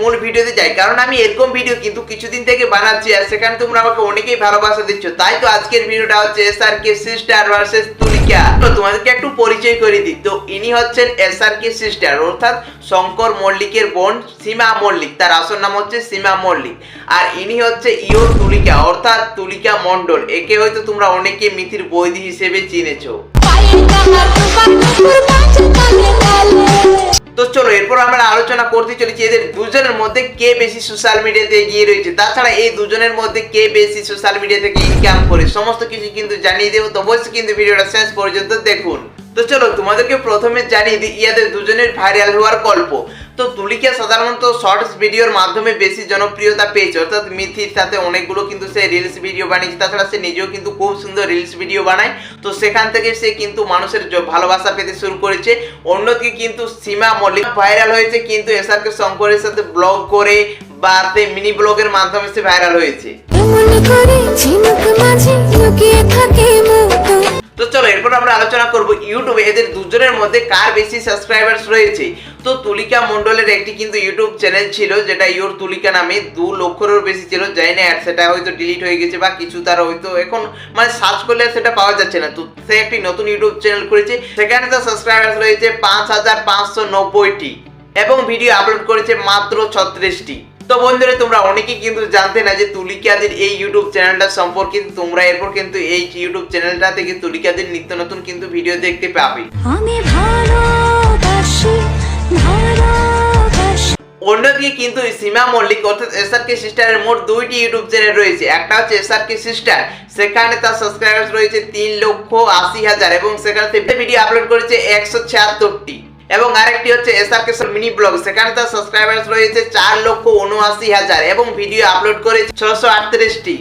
মূল ভিডিওতে যাই, কারণ আমি এরকম ভিডিও কিন্তু কিছুদিন থেকে বানাচ্ছি, আর সেখানে তোমরা আমাকে অনেকেই ভালোবাসা দিচ্ছ। তাই তো আজকের ভিডিওটা হচ্ছে S R K sister versus Tulika. তো তোমাদেরকে একটু পরিচয় করে দিই। তো ইনি হচ্ছেন এস আর কে সিস্টার অর্থাৎ শঙ্কর মল্লিকের বোন সীমা মল্লিক। তার আসল নাম হচ্ছে সীমা মল্লিক। আর ইনি হচ্ছে ইও তুলিকা, অর্থাৎ তুলিকা মণ্ডল। একে হয়তো তোমরা অনেকে মিথির বৈদি হিসেবে চিনেছো। তো চলো, এরপর আমরা আলোচনা করতে চলেছি এদের দুজনের মধ্যে কে বেশি সোশ্যাল মিডিয়াতে এগিয়ে রয়েছে। তাছাড়া এই দুজনের মধ্যে কে বেশি সোশ্যাল মিডিয়া থেকে ইনকাম করে, সমস্ত কিছু কিন্তু জানিয়ে দেবো। তো অবশ্যই কিন্তু ভিডিওটা শেষ পর্যন্ত দেখুন। তো চলো তোমাদেরকে প্রথমে জানিয়ে দিই ইয়াদের দুজনের ভাইরাল হওয়ার গল্প। তো তুলিকা সাধারণত শর্টস ভিডিওর মাধ্যমে বেশি জনপ্রিয়তা পেয়েছে অর্থাৎ মিথির সাথে অনেকগুলো কিন্তু সে রিলস ভিডিও বানিয়েছে তাছাড়া সে নিজেও কিন্তু খুব সুন্দর রিলস ভিডিও বানায়। তো সেখান থেকে সে কিন্তু মানুষের ভালোবাসা পেতে শুরু করেছে। অন্যদিকে কিন্তু সীমা মল্লিক ভাইরাল হয়েছে কিন্তু এসআরকে শঙ্করের সাথে ব্লগ করে বা মিনি ব্লগের মাধ্যমে সে ভাইরাল হয়েছে। তো চলো এরপর আমরা আলোচনা করব ইউটিউবে। এদের দুজনের মধ্যে কার বেশি সাবস্ক্রাইবার্স রয়েছে? তো তুলিকা মণ্ডলের একটি কিন্তু ইউটিউব চ্যানেল ছিল, যেটা ইউর তুলিকা নামে দু লক্ষেরও বেশি ছিল। জানি না সেটা হয়তো ডিলিট হয়ে গেছে বা কিছু তার হয়তো এখন মানে সার্চ করলে সেটা পাওয়া যাচ্ছে না। তো সে একটি নতুন ইউটিউব চ্যানেল করেছে। সেখানে তার সাবস্ক্রাইবার্স রয়েছে পাঁচ হাজার পাঁচশো নব্বইটি। এবং ভিডিও আপলোড করেছে মাত্র ছত্রিশটি। তো বন্ধুরা তোমরা অনেকেই কিন্তু জানতে না যে তুলিকাদের এই ইউটিউব চ্যানেলটা সম্পর্কে তোমরা এরপর কিন্তু এই ইউটিউব চ্যানেলটা থেকে তুলিকাদের নিত্য নতুন কিন্তু ভিডিও দেখতে পাবে। আমি ভালোবাসি অন্যদিকে কিন্তু সীমা মল্লিক অর্থাৎ এস আর কে সিস্টারের মোট দুইটি ইউটিউব চ্যানেল রয়েছে। একটা হচ্ছে এসআরকে সিস্টার সেখানে তার সাবস্ক্রাইবার্স রয়েছে তিন লক্ষ আশি হাজার এবং সেখানে ভিডিও আপলোড করেছে একশো ছিয়াত্তরটি। এবং আরেকটি হচ্ছে S R K mini vlog সেখানে তার সাবস্ক্রাইবার্স রয়েছে চার লক্ষ উনআশি হাজার এবং ভিডিও আপলোড করেছে ছশো আটত্রিশটি।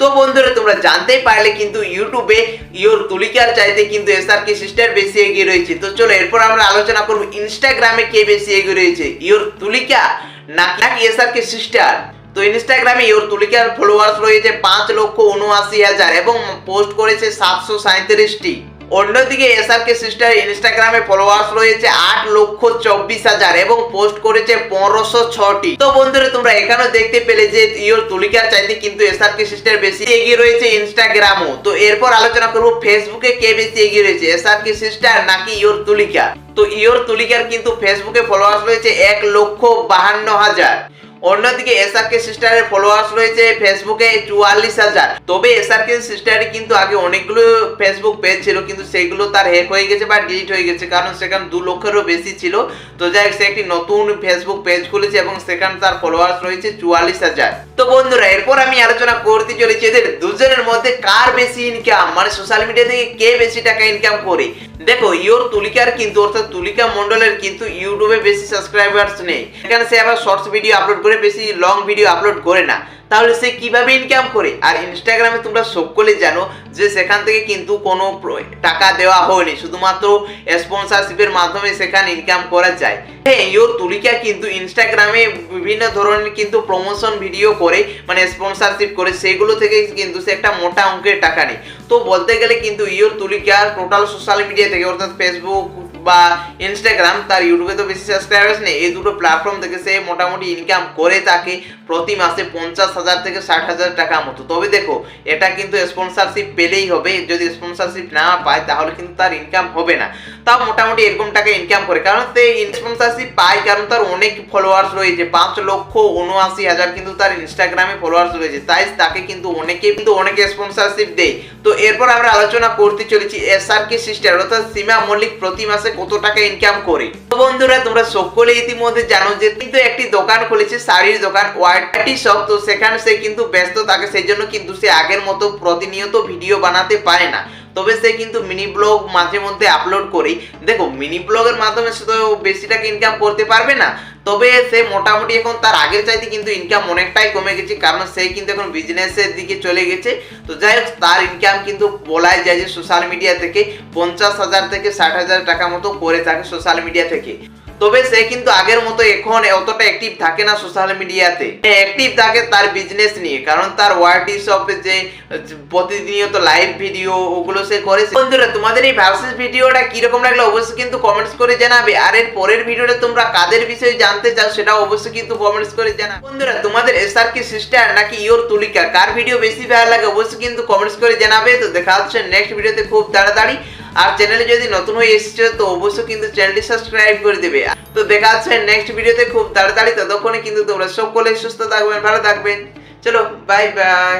তো বন্ধুরা, তোমরা জানতেই পারলে কিন্তু ইউটিউবে ইওর তুলিকার চাইতে কিন্তু এসআর কে সিস্টার বেশি এগিয়ে রয়েছে। তো চলো, এরপর আমরা আলোচনা করব ইনস্টাগ্রামে কে বেশি এগিয়ে রয়েছে ইওর তুলিকা নাকি নাকি এসআর কে সিস্টার তো ইনস্টাগ্রামে ইওর তুলিকার ফলোয়ার্স রয়েছে পাঁচ লক্ষ উনআশি হাজার এবং পোস্ট করেছে সাতশো সাঁত্রিশটি অন্যদিকে এসআরকে সিস্টার ইনস্টাগ্রামে ফলোয়ার্স রয়েছে আট লক্ষ চব্বিশ হাজার এবং পোস্ট করেছে পনেরোশো ছটি। তো বন্ধুরা, তোমরা এখানেও দেখতে পেলে যে ইওর তুলিকার চাইতে কিন্তু এসআরকে সিস্টার বেশি এগিয়ে রয়েছে ইনস্টাগ্রামও। তো এরপর আলোচনা করব ফেসবুকে কে বেশি এগিয়ে রয়েছে, এসআরকে সিস্টার নাকি ইওর তুলিকা? তো ইওর তুলিকার কিন্তু ফেসবুকে ফলোয়ার্স রয়েছে এক লক্ষ বাহান্ন হাজার। অন্যদিকে এসআরকে সিস্টারের ফলোয়ার্স রয়েছে ফেসবুকে চুয়াল্লিশ হাজার। তবে এসআরকে সিস্টারের কিন্তু আগে অনেকগুলো ফেসবুক পেজ ছিল, কিন্তু সেগুলো তার হ্যাক হয়ে গেছে বা ডিলিট হয়ে গেছে, কারণ সেখানে দু লক্ষেরও বেশি ছিল। তো যাই সে একটি নতুন ফেসবুক পেজ খুলেছে এবং সেখানে তার ফলোয়ার্স রয়েছে চুয়াল্লিশ হাজার। তো বন্ধুরা, এরপর আমি আলোচনা করতে চলেছি এদের দুজনের মধ্যে কার বেশি ইনকাম মানে সোশ্যাল মিডিয়া থেকে কে বেশি টাকা ইনকাম করে? দেখো, ইওর তুলিকার কিন্তু, অর্থাৎ তুলিকা মন্ডলের কিন্তু ইউটিউবে বেশি সাবস্ক্রাইবার্স নেই। এখানে সে আবার শর্টস ভিডিও আপলোড করে বেশি লং ভিডিও আপলোড করে না, তাহলে সে কীভাবে ইনকাম করে? আর ইনস্টাগ্রামে তোমরা সকলে জানো যে সেখান থেকে কিন্তু কোনো টাকা দেওয়া হয়নি, শুধুমাত্র স্পন্সরশিপের মাধ্যমে সেখানে ইনকাম করা যায়। হ্যাঁ ইওর তুলিকা কিন্তু ইনস্টাগ্রামে বিভিন্ন ধরনের কিন্তু প্রমোশন ভিডিও করে মানে স্পন্সরশিপ করে, সেগুলো থেকে কিন্তু সে একটা মোটা অঙ্কের টাকা নেই তো বলতে গেলে কিন্তু your Tulika total social media থেকে, অর্থাৎ ফেসবুক বা ইনস্টাগ্রাম তার ইউটিউবে তো বেশি সাবস্ক্রাইবার্স নেই। এই দুটো প্ল্যাটফর্ম থেকে সে মোটামুটি ইনকাম করে থাকে প্রতি মাসে পঞ্চাশ হাজার থেকে ষাট হাজার টাকা মতো। তবে দেখো, এটা কিন্তু স্পন্সরশিপ পেলেই হবে। যদি স্পন্সরশিপ না পায়, তাহলে কিন্তু তার ইনকাম হবে না। তাও মোটামুটি এরকম টাকা ইনকাম করে। কারণ সে স্পন্সরশিপ পায়, কারণ তার অনেক ফলোয়ার্স রয়েছে। পাঁচ লক্ষ উনআশি হাজার কিন্তু তার ইনস্টাগ্রামে ফলোয়ার্স রয়েছে। তাই তাকে কিন্তু অনেকে কিন্তু অনেকে স্পন্সরশিপ দেয়। তো এরপর আমরা আলোচনা করতে চলেছি এস আর কে সিস্টার অর্থাৎ সীমা মল্লিক প্রতি মাসে কত টাকা ইনকাম করে? তো বন্ধুরা, তোমরা সকলে ইতিমধ্যে জানো যে কিন্তু একটি দোকান খুলেছে, শাড়ির দোকান ওয়ার্টি শপ তো সেখানে সে কিন্তু ব্যস্ত থাকে, সেই জন্য কিন্তু সে আগের মতো প্রতিনিয়ত ভিডিও বানাতে পারে না। তবে সে কিন্তু মিনি ব্লগ মাঝে মধ্যে আপলোড করেই, দেখো মিনি ব্লগের মাধ্যমে সে তো বেশি টাকা ইনকাম করতে পারবে না, তবে সে মোটামুটি এখন তার আগের চাইতে কিন্তু ইনকাম অনেকটাই কমে গেছে, কারণ সে কিন্তু এখন বিজনেসের দিকে চলে গেছে। তো যাই হোক, তার ইনকাম কিন্তু বলাই যায় যে সোশ্যাল মিডিয়া থেকে পঞ্চাশ হাজার থেকে ষাট হাজার টাকা মতো করে থাকে সোশ্যাল মিডিয়া থেকে। তবে সে কিন্তু আগের মতো এখন অতটা অ্যাক্টিভ থাকে না সোশ্যাল মিডিয়াতে অ্যাক্টিভ থাকে তার বিজনেস নিয়ে, কারণ তার শপে যে, প্রতিনিয়ত লাইভ ভিডিও ওগুলো সে করে বন্ধুরা, তোমাদের এই ভার্সেস ভিডিওটা কীরকম লাগল অবশ্যই কিন্তু কমেন্টস করে জানাবে। আর এর পরের ভিডিওটা তোমরা কাদের বিষয়ে জানতে চাও সেটা অবশ্যই কিন্তু কমেন্টস করে জানাবে। বন্ধুরা, তোমাদের এসআর কি সিস্টার নাকি ইওর তুলিকা, কার ভিডিও বেশি ভালো লাগে অবশ্যই কিন্তু কমেন্টস করে জানাবে। তো দেখা হচ্ছে নেক্সট ভিডিওতে খুব তাড়াতাড়ি। আর চ্যানেলে যদি নতুন হয়ে এসেছে, তো অবশ্যই কিন্তু চ্যানেলটি সাবস্ক্রাইব করে দেবে। তো দেখা হচ্ছে নেক্সট ভিডিওতে খুব তাড়াতাড়ি, ততক্ষণে কিন্তু তোমরা সকলে সুস্থ থাকবেন, ভালো থাকবেন। চলো বাই বাই